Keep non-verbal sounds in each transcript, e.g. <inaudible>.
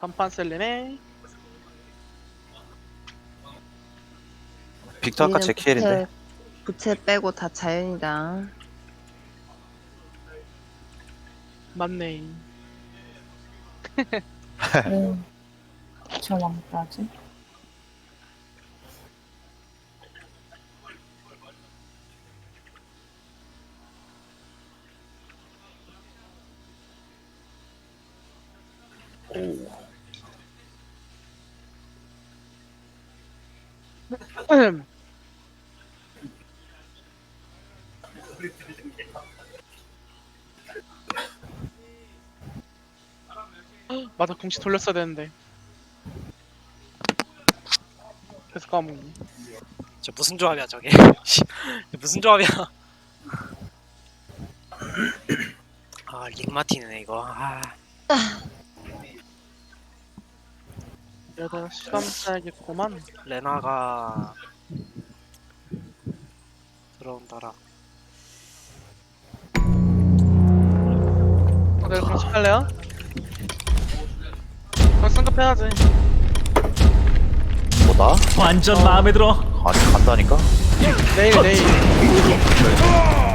간판 셀리네. 빅터 아까 제 킬인데 부채 빼고 다 자연이다. 맞네. <laughs> 오, 저 왕따지? <laughs> 맞아 공시 돌렸어야 되는데. 계속 까먹네. 저 무슨 조합이야 저게 씨, <laughs> 무슨 조합이야 <laughs> 아 링마티네 이거 아 여덟 시간 짜야겠구만. 레나가 들어온다라 다들 공시 할래요? 그럼 승급해야지. 뭐다? 완전 마음에 들어. 아니 간다니까? 내일 내일.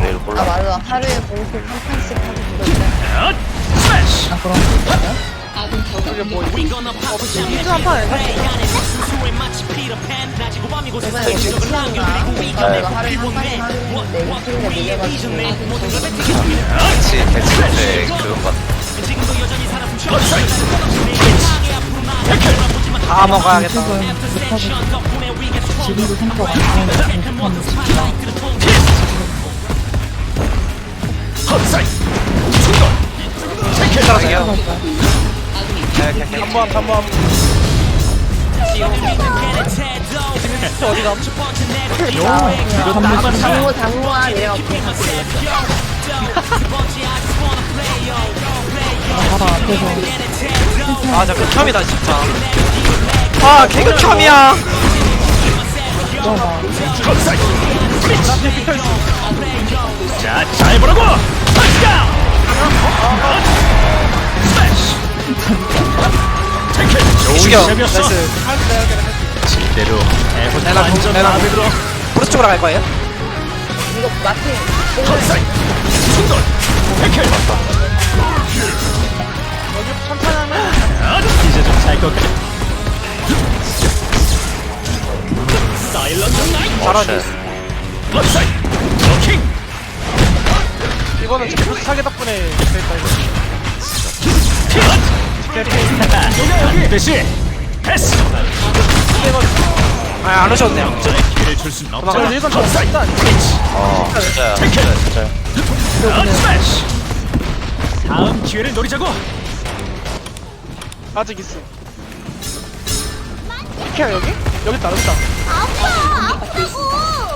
내일 아 몰라 맞아. 하루에 공식 한 판씩 하고 그러는데. 엇! 스매시! 아, 그런 거 있어요? 이거 한판 밀려가지고. 그치 대체 그런 것 다 먹어야겠다 지금도 진짜 헛사이! 충돌! 체크! 떨어져요 한번 한번. 앞에서 아저 극혐이다 진짜 아 개극혐이야 들어봐. 헛사이! 자, 잘 보라고! 죽여. 나이스 제대로 완전. 마음에 들어. 브루스 쪽으로 갈 거예요? 이거 마틴! 충돌! 이제 좀 잘것 같아. 사일런트 나이트! 잘하네! 이거는 진짜 부스 사기 덕분에 됐다 이거. 대시 패스! 아 안 오셨네요 전에 기회를 줄 수는 아, 없잖아. 진짜 아니야? 어! 다음 기회를 노리자고. 아직 있어. 이렇게 여기? 여기 있다 여기 있다.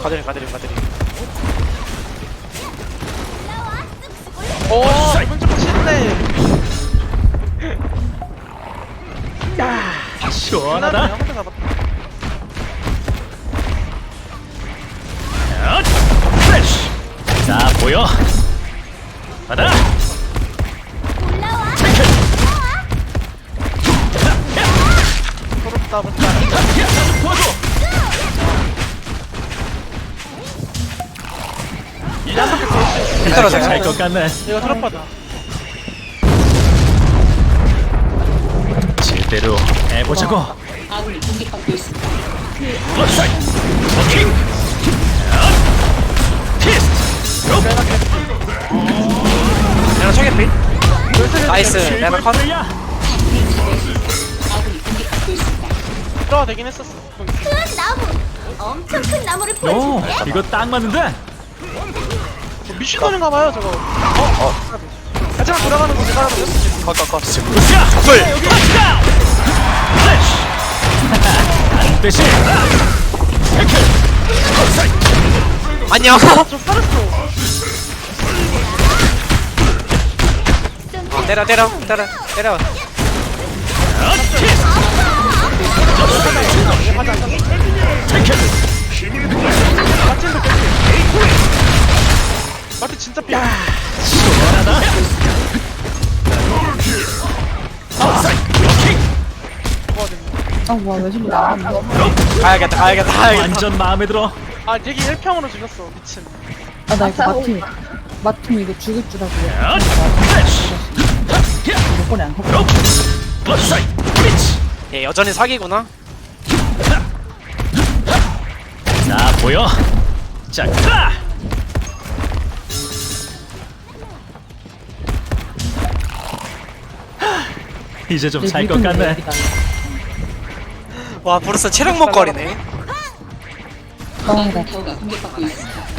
가드림 가드림 가드림 오 이번 좀 치는데. 시원하다. 한대 잡았다. 헛 스매시! 자 보여. 받아. 부럽다 부럽다. 도와줘. 떨어져요 잘것 같네. 이거 트럭파다. 제대로 해보자고. 헛사이! 로킹! 헛! 피스트! 롭! 레나 초계필 나이스 레나 컷 되긴 했었어. 큰 나무 엄청 큰 나무를 오, 보여줄게 이거 딱 맞는데? 미친놈인가 봐요 저거. 어? 어. 하지만 돌아가는 거 내가 알아서 컷컷컷 굿이야! 불 헛사이! 안녕 살았어. 어, 때려 때려 때려 때려. 마틴 진짜 삐. 시원하다! 아, 뭐야, 왜 신고 나갔나? 가야겠다 가야겠다 가야겠다 완전 마음에 들어. 아 되게 1평으로 죽였어 미친 아, 나 이거 마팀, 마팀 이거 죽을 줄 알고. 이번에 안 컸어. 얘 여전히 사기구나 자 보여. 자 가. 이제 좀 살 것 같네. 와 브루스 체력 먹거리네. 아, 나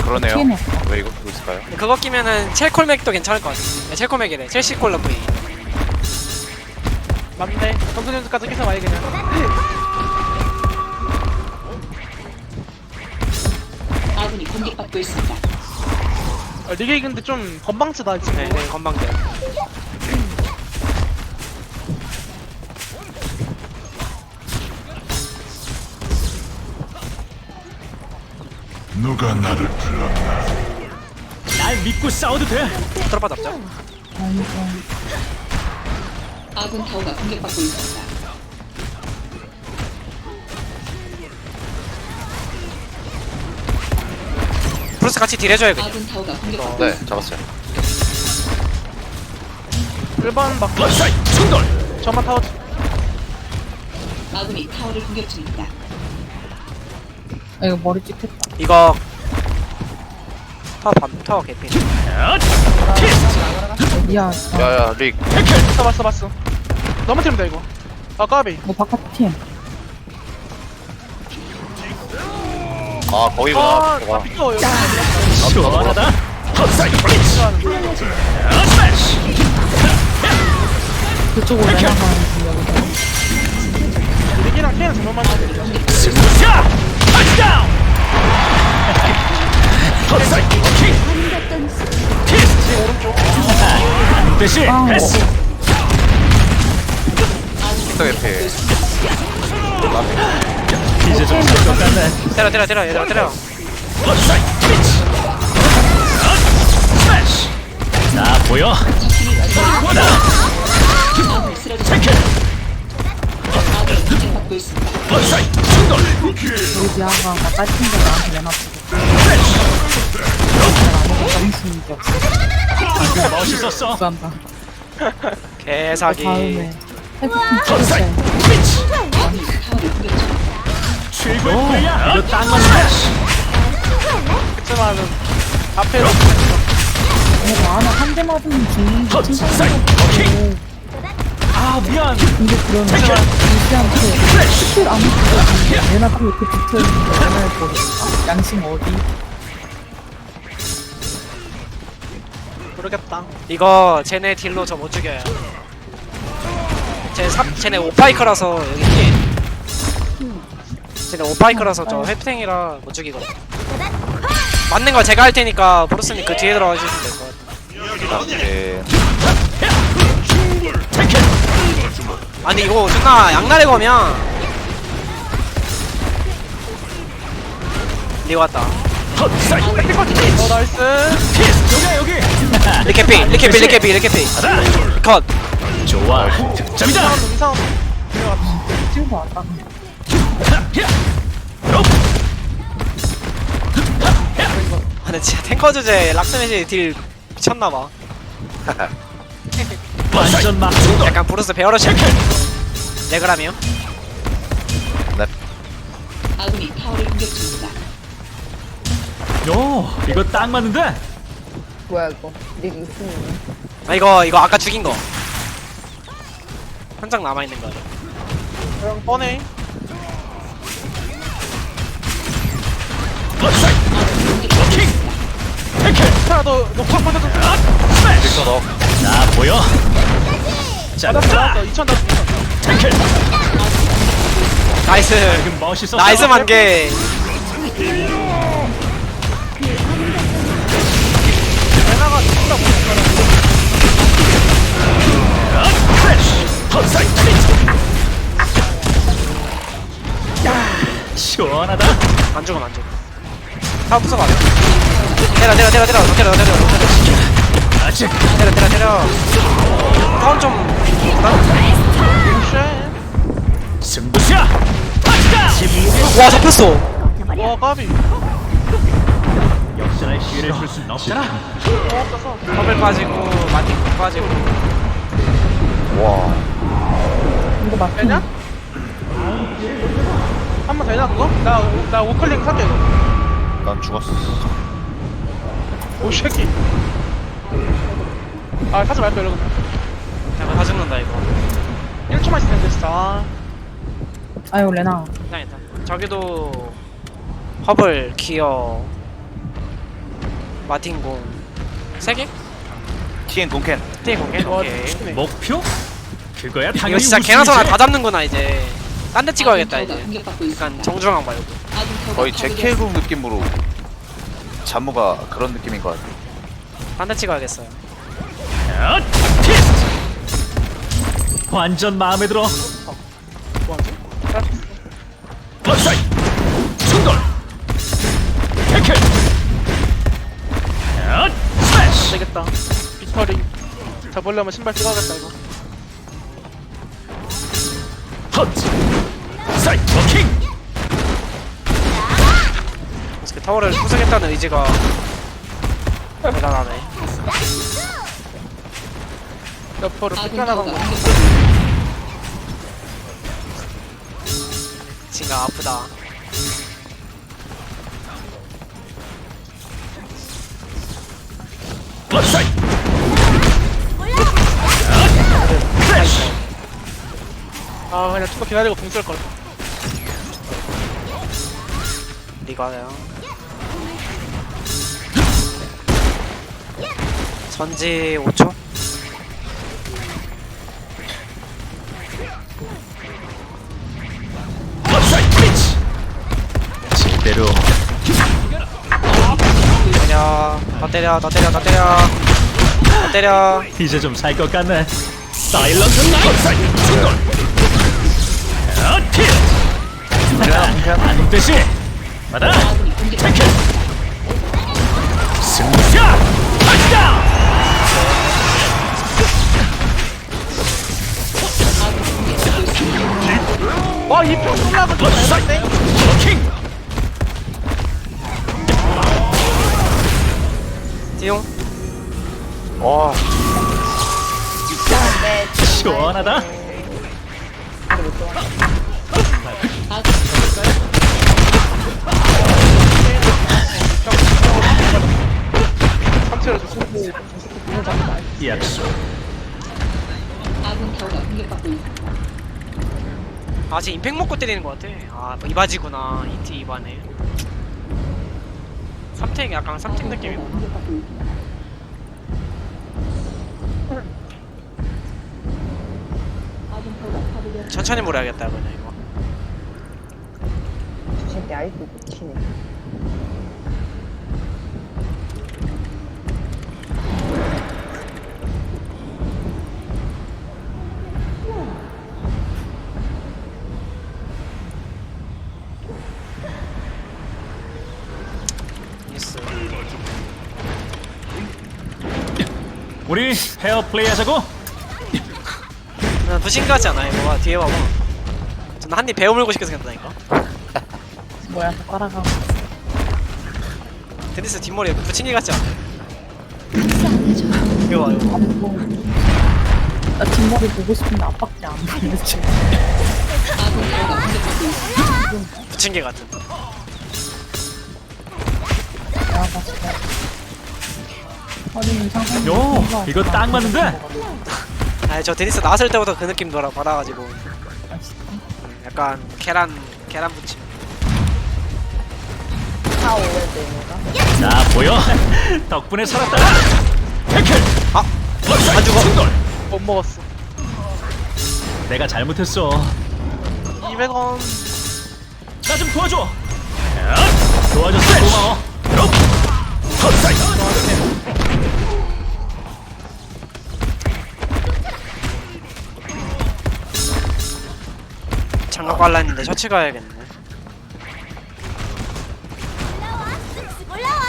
그러네요. 왜 이거 보고 있을까요? 그거 끼면은 첼콜맥도 괜찮을 것 같아 야, 첼콜맥이래 첼시 콜라 V 맞네. 정수님까지 끼서 와야 그냥. 아군이 공격받고 있습니다. 아, 리게 근데 좀 건방지다 지금 네, 네 건방져 누가 나를 불렀나? 날 믿고 싸워도 돼. 트로파 잡자 아군 타워가 공격받고 있습니다. 브루스 같이 딜 해줘야겠다 아군 타워가 공격받고 네, 잡았어요. 1번 막 러사이 충돌. 저만 타워 아군이 타워를 공격 중입니다. 아, 이거 머리 찍혔다. 이거 타워 밤 타워 개피 야, 어, 미안. 아, 야야 릭. 봤어 봤어 봤어 넘어뜨리면 돼 이거 아 까비 뭐 바깥 팀. 아 거기구나. 아 여기 시원하다. 스매시. 그쪽으로 내려가는 중 여기서. 케이는 정말 많이 승부자. 터치다운! 헛살 킥! 제 오른쪽 대시 패스! 또 옆에 이제 좀 섞었네 때려 때려 때려 얘들아 때려 헛살 피치! 스매시! 나 보여? 나! 어. 우리 비아가 나 빠진 거 나한테 내맙고 개사기. 그치만은 앞에서. 뭐 하나 한 대 맞으면 죽는 거 이, 것 오케이. 같고 아 미안. 근데 그러면 루시한테 스킬 아무 것도 없는데 내 앞에 이렇게 붙어있는데 내날 버릴까? 양심 어디? 모르겠다 이거 쟤네 딜로 저 못 죽여요 쟤 삽, 쟤네 오파이크라서 여기 뒤에 쟤네 오파이크라서 저 회피탱이라 못 죽이거든 맞는 거 제가 할 테니까 브루스님 그 뒤에 들어가 주시면 될 것 같아 네. 아니 이거 존나 양날의 거면 리오 왔다. 어 나이스 티스트. 여기 여기. 리캐피 리캐피 리캐피 리캐피 컷 좋아. 득점이다. 이상한 놈 이상한 놈 찍고 왔다. 아, 근데 진짜 탱커 주제 락스매시 딜 미쳤나봐 <laughs> 완전 막. 약간 브루스 베어러시 레그라미요? 아군이 타워를 공격 중입니다. 요, 이거 딱 맞는데. 뭐야 이거 리그 있으면 아 이거 이거 아까 죽인 거 한 장 남아있는 거 그냥 뻔해 러사이. 킥. 태클. 야너 녹화 꺼져도 릭도 넣어. 자 보여. 자, 맞았어 가. 맞았어 2천 나 태클. 나이스 지금 멋있었어. 나이스 만개 레나가 크래쉬. 트리트. 시원하다. 안 죽음 안 죽음 다 부숴봐 때려 때려 때려 때려 때려 때려 때려 아직 때려 때려 때려. 다운 좀쉣 승부수야! 와 잡혔어. 와 까비. 역전할 기회를 줄 수는 없잖아 더블 빠지고 마틴 빠지고. 와. 이거 맞긴 되냐? 한 번 되냐 그거? 나, 나 우클릭 살게 난 죽었어. 오 새끼 아 타지 말거 이러고 그냥 다 죽는다 이거. 1초만 있을 텐데 진짜 아, 아유 레나. 일단 일단. 저기도 허블 기어 마틴공. 3개? TN 동캔. 띠 공개? 와 오케이. 목표? 그거야? 이거 당연히 진짜 우승이지. 개나 소나 다 잡는구나 이제. 딴 데 찍어야겠다 이제. 약간 정중앙 말고 거의. 제킬국 느낌으로 잠무가 그런 느낌인 것 같아 딴데 찍어야겠어요! 완전 마음에 들어. 뭐하지? 어사이 충돌 스매시 되겠다. 빅터링. 잡으려면 신발 찍어야겠다 이거. 어떻게 타워를 부수겠다는 의지가 대단하네. 옆으로 뺏겨나간 타워가 거. 지가 아프다. 아 그냥 좀더 기다리고 붕 쏠걸. 리가요 전지 5초? 어사이 피치 제대로. 때려 더 때려 더 때려 더 때려. 더 때려. 이제 좀 살 것 같네. 사일런트 나이트 충돌 반드시 받아! 아군이 공격받고 태클 승부야 와 이표 쏠라고 좀 잘했네 디용. 와. 시원하다. 약속 아군 타워가 공격받고 있습니다. 아 지금 임팩 먹고 때리는 것 같아 아뭐 이바지구나 이티 이바네 3탱 약간 3탱 느낌이고 공격받고 있습니다. 아군 타워가 파괴되었습니다. 천천히 몰아야겠다 그냥 이거 저 새끼 아이고 미치네 우리 페어 플레이 하자고? 난 부신 같지 않아 이거. 봐 뒤에 봐봐. 저는 한입 배워 물고 싶게 생겼다니까. 뭐야 젓가락하고. 데니스 뒷머리에 부침개 같지 않아? 이거 봐 이거 나 뒷머리 보고 싶은데 앞밖에 안 보이네 지금. 부침개 같은. 내가 봤을 때 허리는 상상이 요 이거 딱 맞는데? <laughs> 아니 저 데니스 나왔을 때부터 그 느낌 돌아 받아가지고. 음, 약간 계란 계란 부침. 다? 자 보여? <laughs> 덕분에 살았다. 태클 아! 안 죽어. 충돌! 못 먹었어. 내가 잘못했어. 200원. 나 좀 도와줘. 야, 도와줘서 고마워. 헛사이 장갑 갈라 했는데 셔츠 가야겠네. 올라와 쓱쓱 올라와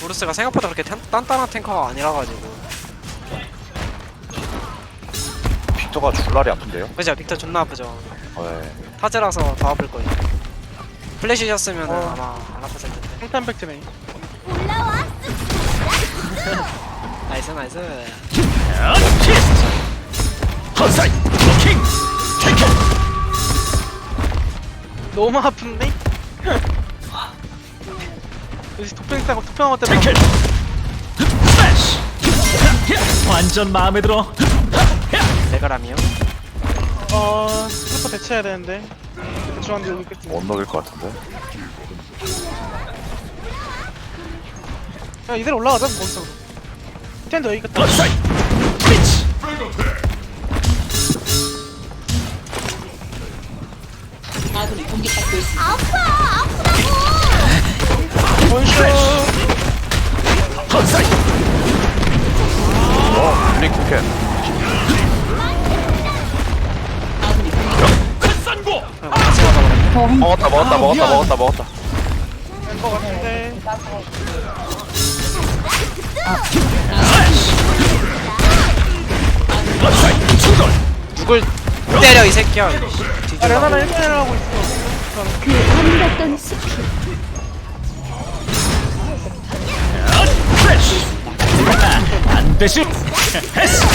브루스가 생각보다 그렇게 탄- 단단한 탱커가 아니라가지고. 빅터가 줄날이 아픈데요? 그죠? 빅터 존나 아프죠. 네. 타즈라서 더 아플 거예요. 플래시셨으면 은 어. 아마 안 아팠을 텐데. 팽탄백트네. 올라와 <laughs> 나이스 나이스. 헛사이 킹 테이크 너무 아픈데? <laughs> 역시 도핑 싸고 것 때문에 테이크 스매시 완전 마음에 들어. 레가람이요? 어... 스리퍼 대체해야 되는데. 대충 한데 여기 있겠지. 못 녹일 것 같은데. 야 이대로 올라가자 거기서 스탠드 여기 갔다. 미치. 아군이 공격받고 있어. 아파 아프다고. 원슈. 헛사이. 와, 리쿠켄. 먹었다 먹었다 먹었다 먹었다 먹었다. 될것 같은데. 아. 누굴 때려 이 새끼야. 아, 레나나 1대1 하고 있어. 그 아름답던 스킬 안 되시. 헤스.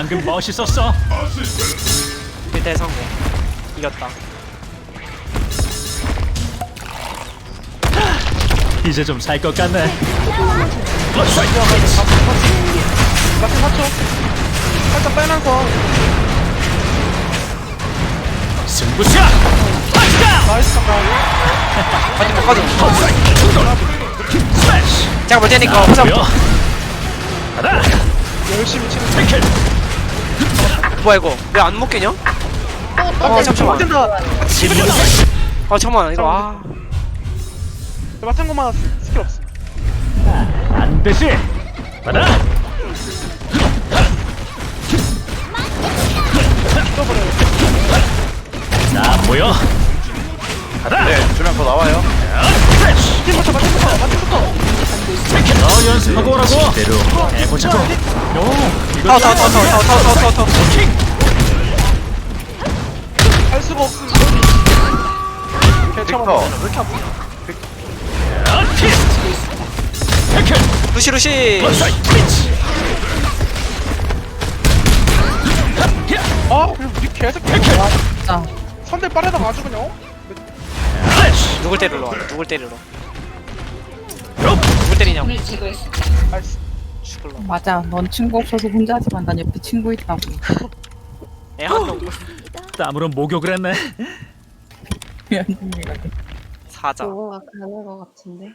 방금 멋있었어. 1대 성공. 이겼다. 이제 좀 살 것 같네. 마트 4초 살짝 빼면서 touchdown! 나이스 잠깐 가져 헛사이 충돌 스매시 제가 볼 테니까 호사부터 가다 열심히 치는 뭐야 이거? 왜 안 먹겠냐? 어 잠시만. 아 잠깐만 이거 아 맡은 것만 스킬 없어. 가다 떠버려요 자 모여. 가다 네, 두명 더 나와요. 프레쉬 팀부터 맞춤부터 맞춤부터 태클 너 연습하고 오라고? 해보자고. 타워 타워 타워 타워 타워 타워 타워 타워 킹할 수가 없음. 빅터. 왜 이렇게 태클 루시 루시. 아 그냥 우리 계속 진짜 선대 빠르다가 아주 그냥. 누굴 때리러 와? 누굴 때리러 때리냐고 오늘 제거했습니다. 나이스 죽을러 맞아. 넌 친구 없어서 혼자 하지만 난 옆에 친구 있다고. 애한놈 땀으로 목욕을 했네. 미안합니다 사자. 뭔가 가는 것 같은데